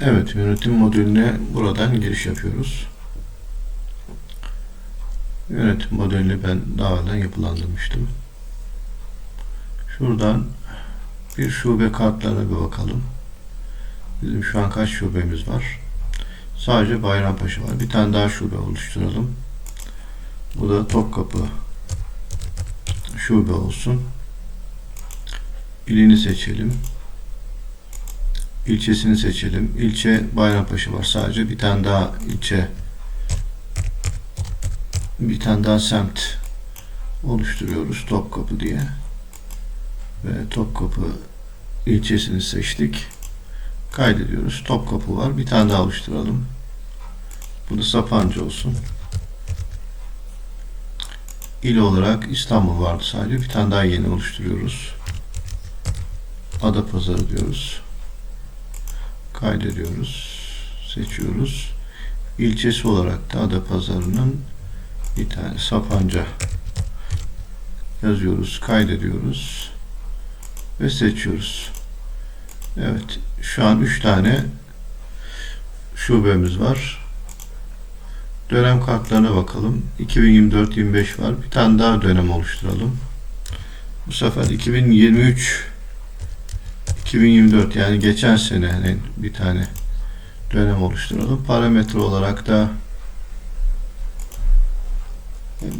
Evet, yönetim modülüne buradan giriş yapıyoruz. Yönetim modelini ben daha önceden yapılandırmıştım. Şuradan bir şube kartlarına bir bakalım. Bizim şu an kaç şubemiz var? Sadece Bayrampaşa var. Bir tane daha şube oluşturalım. Bu da Topkapı şube olsun. İlini seçelim. İlçesini seçelim. İlçe Bayrampaşa var. Sadece bir tane daha ilçe bir tane daha semt oluşturuyoruz. Topkapı diye. Ve Topkapı ilçesini seçtik. Kaydediyoruz. Topkapı var. Bir tane daha oluşturalım. Bu da Sapancı olsun. İl olarak İstanbul vardı sadece. Bir tane daha yeni oluşturuyoruz. Adapazarı diyoruz. Kaydediyoruz. Seçiyoruz. İlçesi olarak da Adapazarı'nın bir tane Sapanca yazıyoruz. Kaydediyoruz. Ve seçiyoruz. Evet. Şu an 3 tane şubemiz var. Dönem kartlarına bakalım. 2024-25 var. Bir tane daha dönem oluşturalım. Bu sefer 2023 2024 yani geçen senenin bir tane dönem oluşturalım. Parametre olarak da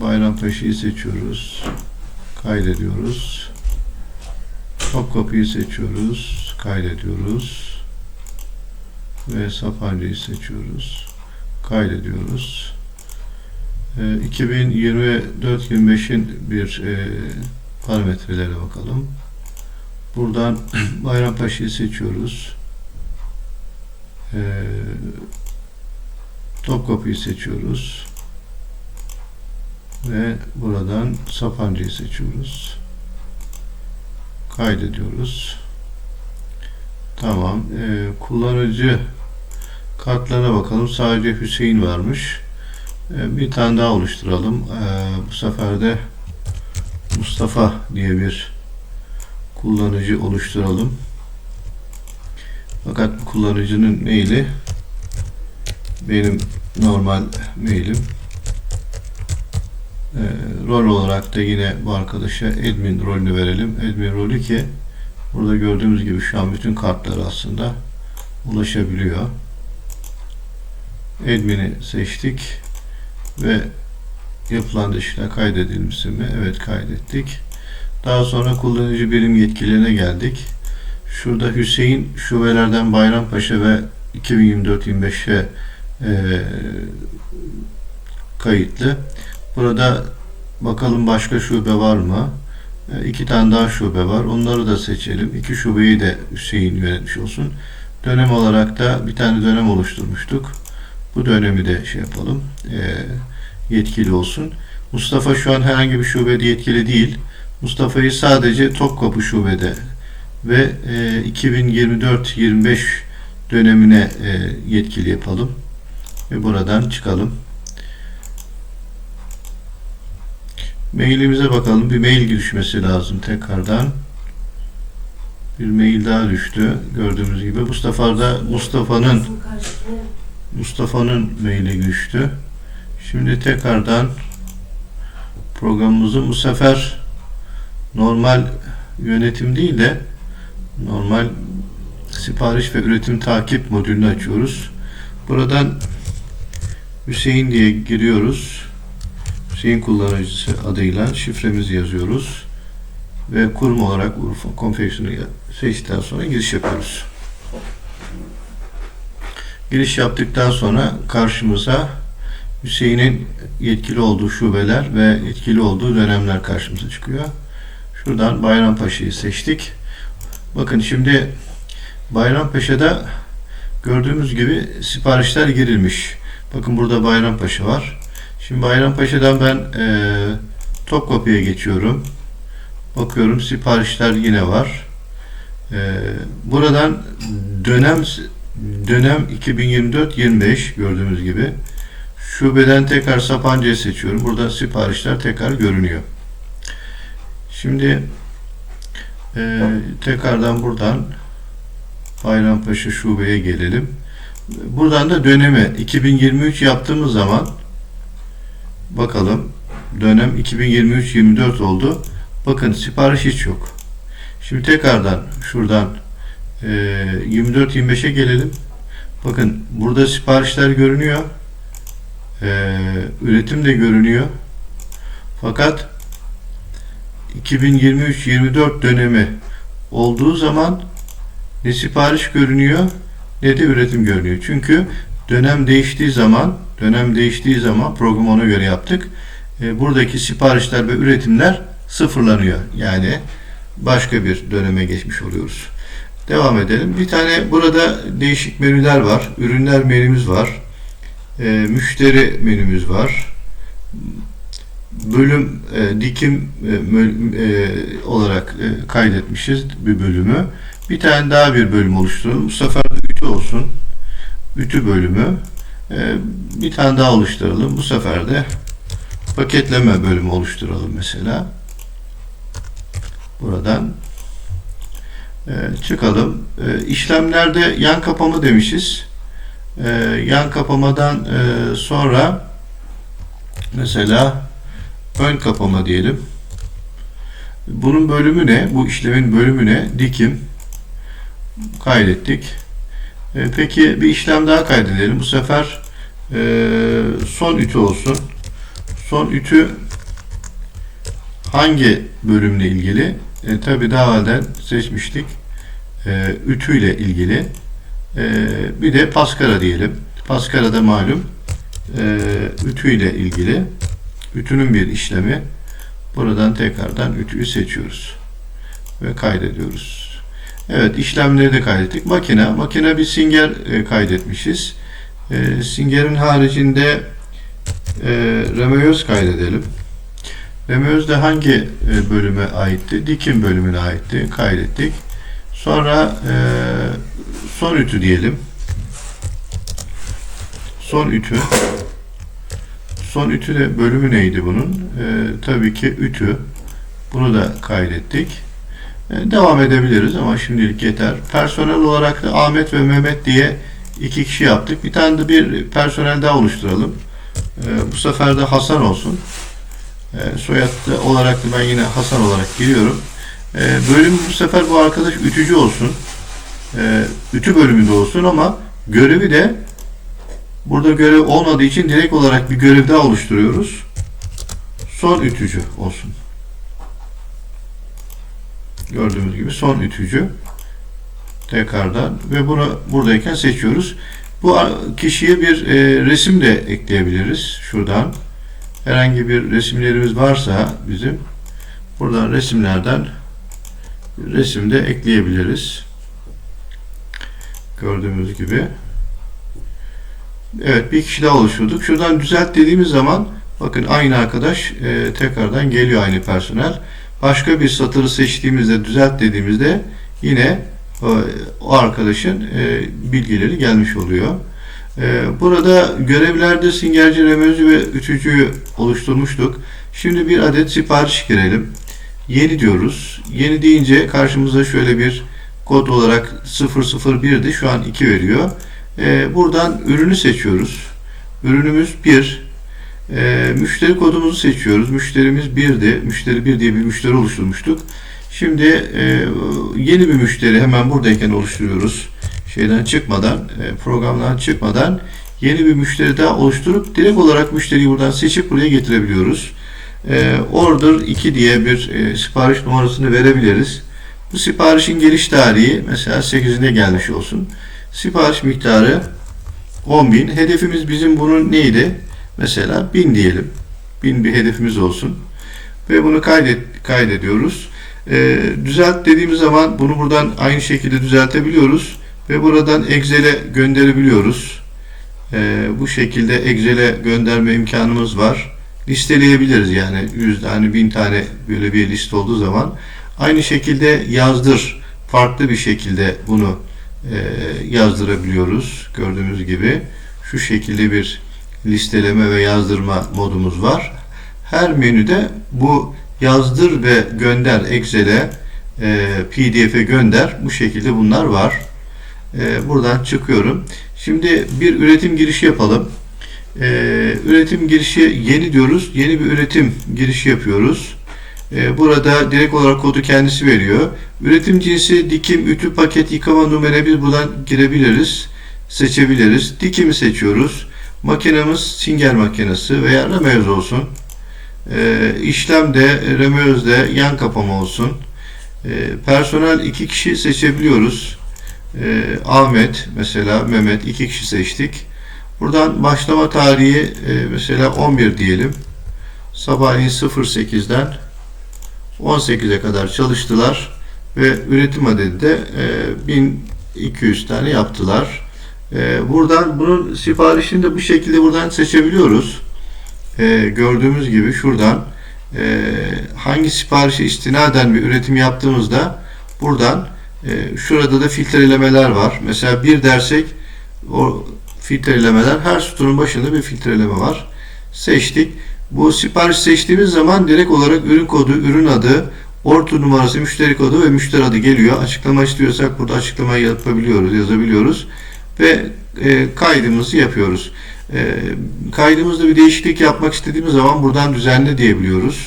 Bayrampaşa'yı seçiyoruz. Kaydediyoruz. Topkapı'yı seçiyoruz. Kaydediyoruz. Ve Sapanca'yı seçiyoruz. Kaydediyoruz. Ee, 2024-25'in bir e, parametrelere bakalım. Buradan Bayrampaşa'yı seçiyoruz. Ee, Topkapı'yı seçiyoruz. Ve buradan Sapanca'yı seçiyoruz. Kaydediyoruz. Tamam. Ee, kullanıcı kartlarına bakalım. Sadece Hüseyin varmış. Ee, bir tane daha oluşturalım. Ee, bu sefer de Mustafa diye bir kullanıcı oluşturalım. Fakat bu kullanıcının maili benim normal mailim. Ee, rol olarak da yine bu arkadaşa admin rolünü verelim. Admin rolü ki burada gördüğümüz gibi şu an bütün kartları aslında ulaşabiliyor. Admin'i seçtik ve yapılan dışına kaydedilmiş mi? Evet kaydettik. Daha sonra kullanıcı birim yetkililerine geldik. Şurada Hüseyin şubelerden Bayrampaşa ve 2024-25'e e, kayıtlı. Burada bakalım başka şube var mı? E, iki tane daha şube var. Onları da seçelim. İki şubeyi de Hüseyin yönetmiş olsun. Dönem olarak da bir tane dönem oluşturmuştuk. Bu dönemi de şey yapalım. E, yetkili olsun. Mustafa şu an herhangi bir şubede yetkili değil. Mustafa'yı sadece Topkapı şubede ve e, 2024-25 dönemine e, yetkili yapalım. Ve buradan çıkalım. Mailimize bakalım. Bir mail düşmesi lazım tekrardan. Bir mail daha düştü. Gördüğümüz gibi. Mustafa'da Mustafa'nın Mustafa'nın maili düştü. Şimdi tekrardan programımızı bu sefer normal yönetim değil de normal sipariş ve üretim takip modülünü açıyoruz. Buradan Hüseyin diye giriyoruz. Hüseyin kullanıcısı adıyla şifremizi yazıyoruz. Ve kurum olarak Urfa konfeksiyonu seçtikten sonra giriş yapıyoruz. Giriş yaptıktan sonra karşımıza Hüseyin'in yetkili olduğu şubeler ve yetkili olduğu dönemler karşımıza çıkıyor. Şuradan Bayrampaşa'yı seçtik. Bakın şimdi Bayrampaşa'da gördüğümüz gibi siparişler girilmiş. Bakın burada Bayrampaşa var. Şimdi Bayrampaşa'dan ben e, Topkapı'ya geçiyorum. Bakıyorum siparişler yine var. E, buradan dönem dönem 2024-25 gördüğümüz gibi şubeden tekrar Sapanca'yı seçiyorum. Burada siparişler tekrar görünüyor. Şimdi e, tekrardan buradan Bayrampaşa şubeye gelelim. Buradan da dönemi 2023 yaptığımız zaman bakalım dönem 2023-24 oldu. Bakın sipariş hiç yok. Şimdi tekrardan şuradan e, 24-25'e gelelim. Bakın burada siparişler görünüyor. E, üretim de görünüyor. Fakat 2023-24 dönemi olduğu zaman ne sipariş görünüyor ne de üretim görünüyor. Çünkü dönem değiştiği zaman dönem değiştiği zaman programı ona göre yaptık. E, buradaki siparişler ve üretimler sıfırlanıyor. Yani başka bir döneme geçmiş oluyoruz. Devam edelim. Bir tane burada değişik menüler var. Ürünler menümüz var. E, müşteri menümüz var. Bölüm e, dikim e, e, olarak e, kaydetmişiz bir bölümü. Bir tane daha bir bölüm oluşturalım. Bu sefer ütü olsun. Ütü bölümü. E, bir tane daha oluşturalım. Bu sefer de paketleme bölümü oluşturalım mesela. Buradan e, çıkalım. E, işlemlerde yan kapama demişiz. E, yan kapamadan e, sonra mesela ön kapama diyelim. Bunun bölümü ne? Bu işlemin bölümü ne? Dikim. Kaydettik. E, peki bir işlem daha kaydedelim. Bu sefer e, son ütü olsun. Son ütü hangi bölümle ilgili? E, Tabi daha evvelden seçmiştik. E, ütüyle ilgili. E, bir de Paskara diyelim. Paskara da malum e, ütüyle ilgili. Ütünün bir işlemi. Buradan tekrardan ütüyü seçiyoruz. Ve kaydediyoruz. Evet işlemleri de kaydettik. Makine. Makine bir singer e, kaydetmişiz. E, singerin haricinde e, Remeöz kaydedelim. Remeöz de hangi e, bölüme aitti? Dikim bölümüne aitti. Kaydettik. Sonra e, son ütü diyelim. Son ütü. Son ütü de bölümü neydi bunun? E, tabii ki ütü. Bunu da kaydettik. E, devam edebiliriz ama şimdilik yeter. Personel olarak da Ahmet ve Mehmet diye iki kişi yaptık. Bir tane de bir personel daha oluşturalım. E, bu sefer de Hasan olsun. E, soyadlı olarak da ben yine Hasan olarak giriyorum. E, bölüm bu sefer bu arkadaş ütücü olsun. E, ütü bölümünde olsun ama görevi de burada görev olmadığı için direkt olarak bir görev daha oluşturuyoruz. Son ütücü olsun. Gördüğümüz gibi son ütücü. Tekrardan ve bunu buradayken seçiyoruz. Bu kişiye bir e, resim de ekleyebiliriz şuradan herhangi bir resimlerimiz varsa bizim buradan resimlerden resim de ekleyebiliriz. Gördüğümüz gibi. Evet bir kişi daha oluşturduk. Şuradan düzelt dediğimiz zaman bakın aynı arkadaş e, tekrardan geliyor aynı personel. Başka bir satırı seçtiğimizde düzelt dediğimizde yine o, o arkadaşın e, bilgileri gelmiş oluyor. Ee, Burada görevlerde singerci, remözü ve ütücüyü oluşturmuştuk. Şimdi bir adet sipariş girelim. Yeni diyoruz. Yeni deyince karşımıza şöyle bir kod olarak 001'di. Şu an 2 veriyor. Ee, Buradan ürünü seçiyoruz. Ürünümüz 1. Ee, Müşteri kodumuzu seçiyoruz. Müşterimiz 1'di. Müşteri 1 diye bir müşteri oluşturmuştuk. Şimdi e, yeni bir müşteri hemen buradayken oluşturuyoruz şeyden çıkmadan, e, programdan çıkmadan yeni bir müşteri daha oluşturup direkt olarak müşteriyi buradan seçip buraya getirebiliyoruz. E, order 2 diye bir e, sipariş numarasını verebiliriz. Bu siparişin geliş tarihi mesela 8'inde gelmiş olsun. Sipariş miktarı 10.000. Hedefimiz bizim bunun neydi? Mesela 1000 diyelim. 1000 bir hedefimiz olsun. Ve bunu kaydet, kaydediyoruz. E, düzelt dediğimiz zaman bunu buradan aynı şekilde düzeltebiliyoruz ve buradan Excel'e gönderebiliyoruz. Ee, bu şekilde Excel'e gönderme imkanımız var. Listeleyebiliriz yani 100 tane 1000 tane böyle bir liste olduğu zaman aynı şekilde yazdır farklı bir şekilde bunu e, yazdırabiliyoruz gördüğümüz gibi şu şekilde bir listeleme ve yazdırma modumuz var. Her menüde bu yazdır ve gönder Excel'e e, PDF'e gönder bu şekilde bunlar var. e, buradan çıkıyorum. Şimdi bir üretim girişi yapalım. E, üretim girişi yeni diyoruz. Yeni bir üretim girişi yapıyoruz. E, burada direkt olarak kodu kendisi veriyor. Üretim cinsi dikim, ütü, paket, yıkama numara biz buradan girebiliriz. Seçebiliriz. Dikimi seçiyoruz. Makinemiz Singer makinesi veya Rameoz olsun. E, işlem de Rameoz'de yan kapama olsun. E, personel iki kişi seçebiliyoruz. Ahmet mesela Mehmet iki kişi seçtik. Buradan başlama tarihi e, mesela 11 diyelim. Sabahleyin 08'den 18'e kadar çalıştılar ve üretim adedi de e, 1200 tane yaptılar. E, buradan bunun siparişini de bu şekilde buradan seçebiliyoruz. E, gördüğümüz gibi şuradan e, hangi siparişe istinaden bir üretim yaptığımızda buradan e, şurada da filtrelemeler var. Mesela bir dersek o filtrelemeler her sütunun başında bir filtreleme var. Seçtik. Bu sipariş seçtiğimiz zaman direkt olarak ürün kodu, ürün adı, orta numarası, müşteri kodu ve müşteri adı geliyor. Açıklama istiyorsak burada açıklamayı yapabiliyoruz, yazabiliyoruz ve e, kaydımızı yapıyoruz. E, kaydımızda bir değişiklik yapmak istediğimiz zaman buradan düzenle diyebiliyoruz.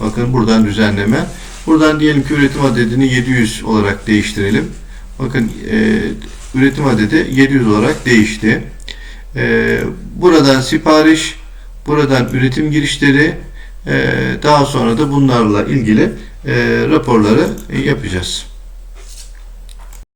Bakın buradan düzenleme. Buradan diyelim ki üretim adedini 700 olarak değiştirelim. Bakın e, üretim adedi 700 olarak değişti. E, buradan sipariş, buradan üretim girişleri, e, daha sonra da bunlarla ilgili e, raporları yapacağız.